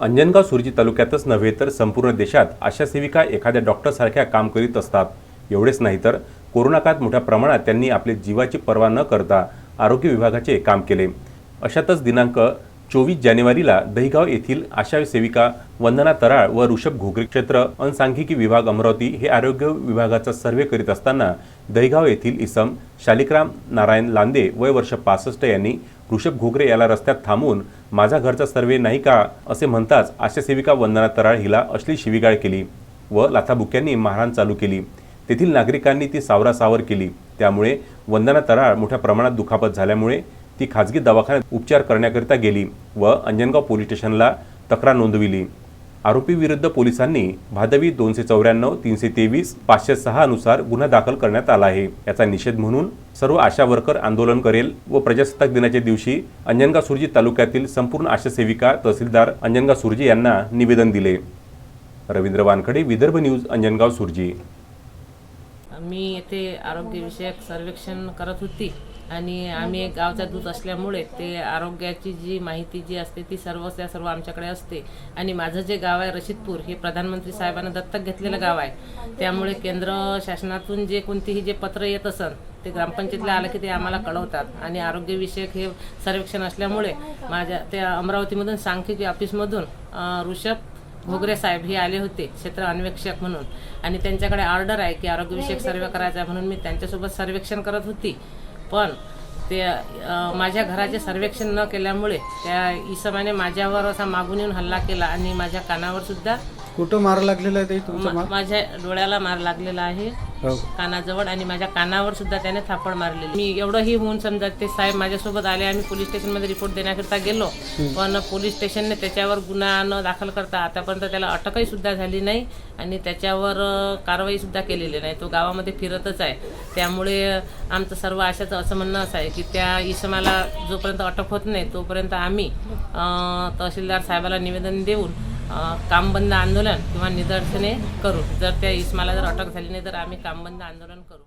अंजनगाव सुरजी तालुक्यातच नव्हे तर संपूर्ण देशात आशा सेविका एखाद्या डॉक्टरसारख्या काम करीत असतात. एवढेच नाही तर कोरोना काळात मोठ्या प्रमाणात त्यांनी आपले जीवाची पर्वा न करता आरोग्य विभागाचे काम केले. अशातच दिनांक चोवीस जानेवारीला दहिगाव येथील आशा सेविका वंदना तराळ व ऋषभ घोगरे क्षेत्र अनसांख्यिकी विभाग अमरावती हे आरोग्य विभागाचा सर्वे करीत असताना दहिगाव येथील इसम शालिकराम नारायण लांदे वय वर्ष पासष्ट यांनी ऋषभ घोगरे याला रस्त्यात थांबून माझा घरचा सर्वे नाही का असे म्हणताच आशा सेविका वंदना तराळ हिला असली शिवीगाळ केली व लाथाबुक्यांनी मारहाण चालू केली. तेथील नागरिकांनी ती सावरासावर केली. त्यामुळे वंदना तराळ मोठ्या प्रमाणात दुखापत झाल्यामुळे ती खाजगी दवाखान्यात उपचार करण्याकरिता गेली व अंजनगाव पोलीस स्टेशनला तक्रार नोंदविली. आरोपी विरुद्ध पोलिसांनी भादवी दोनशे चौऱ्याण्णव तीनशे तेवीस पाचशे सहा नुसार गुन्हा दाखल करण्यात आला आहे. याचा निषेध म्हणून सर्व आशा वर्कर आंदोलन करेल व प्रजासत्ताक दिनाच्या दिवशी अंजनगाव सुरजी तालुक्यातील संपूर्ण आशा सेविका तहसीलदार अंजनगाव सुरजी यांना निवेदन दिले. रवींद्र वानखडे विदर्भ न्यूज अंजनगाव सुरजी. मी येथे आरोग्यविषयक सर्वेक्षण करत होती. आणि आम्ही एक गावचा दूत असल्यामुळे ते आरोग्याची जी माहिती जी असते ती सर्व त्या सर्व आमच्याकडे असते. आणि माझं जे गाव आहे रशीदपूर हे प्रधानमंत्री साहेबांना दत्तक घेतलेलं गाव आहे. त्यामुळे केंद्र शासनातून जे कोणतेही जे पत्र येत असन ते ग्रामपंचायतीला आलं की ते आम्हाला कळवतात. आणि आरोग्यविषयक हे सर्वेक्षण असल्यामुळे माझ्या त्या अमरावतीमधून सांख्यिकी ऑफिसमधून ऋषभ घोगरे साहेब हे आले होते क्षेत्र अन्वेक्षक म्हणून. आणि त्यांच्याकडे ऑर्डर आहे की आरोग्यविषयक सर्वे करायचा म्हणून मी त्यांच्यासोबत सर्वेक्षण करत होती. पण ते माझ्या घराचे सर्वेक्षण न केल्यामुळे त्या इसमाने माझ्यावर असा मागून येऊन हल्ला केला आणि माझ्या कानावर सुद्धा कुठं मार लागलेला आहे ताई तुमचा मा- मार? माझ्या डोळ्याला मार लागलेला आहे हो. कानाजवळ आणि माझ्या कानावर सुद्धा त्याने थापड मारलेली. मी एवढंही होऊन समजा ते साहेब माझ्यासोबत आले आम्ही पोलीस स्टेशनमध्ये रिपोर्ट देण्याकरिता गेलो. पण पोलीस स्टेशनने त्याच्यावर गुन्हा न दाखल करता आतापर्यंत त्याला अटकही सुद्धा झाली नाही आणि त्याच्यावर अ, कारवाई सुद्धा केलेली नाही. तो गावामध्ये फिरतच आहे. त्यामुळे आमचं सर्व आशाचं असं म्हणणं असं आहे की त्या इसमाला जोपर्यंत अटक होत नाही तोपर्यंत आम्ही अ, तहसीलदार साहेबाला निवेदन देऊन कामबंद आंदोलन किंवा निदर्शने करू. जर त्या इस्माला जर अटक झाली नाही तर आम्ही कामबंद आंदोलन करू.